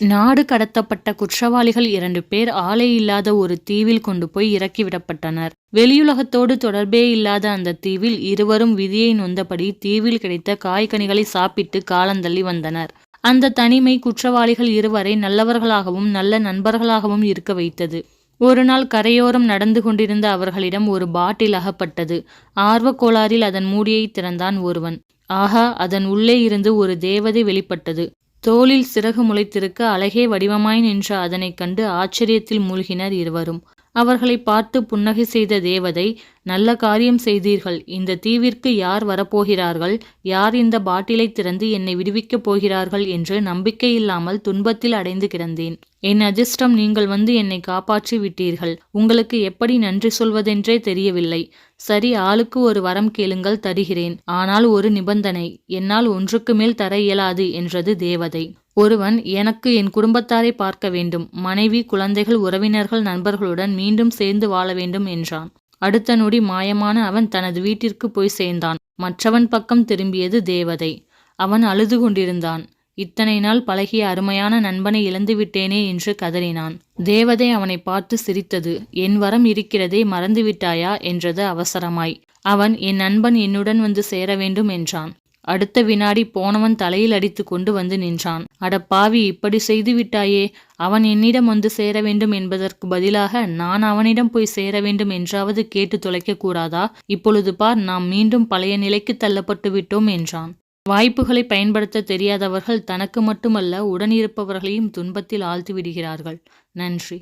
நாடு கடத்தப்பட்ட குற்றவாளிகள் இரண்டு பேர் ஆலை இல்லாத ஒரு தீவில் கொண்டு போய் இறக்கிவிடப்பட்டனர். வெளியுலகத்தோடு தொடர்பே இல்லாத அந்த தீவில் இருவரும் விதியை நொந்தபடி தீவில் கிடைத்த காய்கனிகளை சாப்பிட்டு காலந்தள்ளி வந்தனர். அந்த தனிமை குற்றவாளிகள் இருவரை நல்லவர்களாகவும் நல்ல நண்பர்களாகவும் இருக்க வைத்தது. ஒரு நாள் கரையோரம் நடந்து கொண்டிருந்த அவர்களிடம் ஒரு பாட்டில் அகப்பட்டது. ஆர்வக்கோளாறில் அதன் மூடியை திறந்தான் ஒருவன். ஆஹா அதன் உள்ளே இருந்து ஒரு தேவதை வெளிப்பட்டது. தோளில் சிறகு முளைத்திருக்க அழகே வடிவமாய் நின்ற அதனைக் கண்டு ஆச்சரியத்தில் மூழ்கினர் இருவரும். அவர்களை பார்த்து புன்னகை செய்த தேவதை நல்ல காரியம் செய்தீர்கள். இந்த தீவிற்கு யார் வரப்போகிறார்கள்? யார் இந்த பாட்டிலை திறந்து என்னை விடுவிக்கப் போகிறார்கள் என்று நம்பிக்கையில்லாமல் துன்பத்தில் அடைந்து கிடந்தேன். என் அதிர்ஷ்டம் நீங்கள் வந்து என்னை காப்பாற்றி விட்டீர்கள். உங்களுக்கு எப்படி நன்றி சொல்வதென்றே தெரியவில்லை. சரி ஆளுக்கு ஒரு வரம் கேளுங்கள் தருகிறேன். ஆனால் ஒரு நிபந்தனை என்னால் ஒன்றுக்கு மேல் தர இயலாது என்றது தேவதை. ஒருவன் எனக்கு என் குடும்பத்தாரை பார்க்க வேண்டும். மனைவி குழந்தைகள் உறவினர்கள் நண்பர்களுடன் மீண்டும் சேர்ந்து வாழ வேண்டும் என்றான். அடுத்த நொடி மாயமான அவன் தனது வீட்டிற்கு போய் சேர்ந்தான். மற்றவன் பக்கம் திரும்பியது தேவதை. அவன் அழுது கொண்டிருந்தான். இத்தனை நாள் பழகிய அருமையான நண்பனை இழந்துவிட்டேனே என்று கதறினான். தேவதை அவனை பார்த்து சிரித்தது. என் வரம் இருக்கிறதே மறந்துவிட்டாயா என்றது அவசரமாய். அவன் என் நண்பன் என்னுடன் வந்து சேர வேண்டும் என்றான். அடுத்த வினாடி போனவன் தலையில் அடித்து கொண்டு வந்து நின்றான். அட பாவி இப்படி செய்து விட்டாயே. அவன் என்னிடம் வந்து சேர வேண்டும் என்பதற்கு பதிலாக நான் அவனிடம் போய் சேர வேண்டும் என்றாவது கேட்டு தொலைக்க கூடாதா? இப்பொழுது பார் நாம் மீண்டும் பழைய நிலைக்கு தள்ளப்பட்டு விட்டோம் என்றான். வாய்ப்புகளை பயன்படுத்த தெரியாதவர்கள் தனக்கு மட்டுமல்ல உடனிருப்பவர்களையும் துன்பத்தில் ஆழ்த்தி விடுகிறார்கள். நன்றி.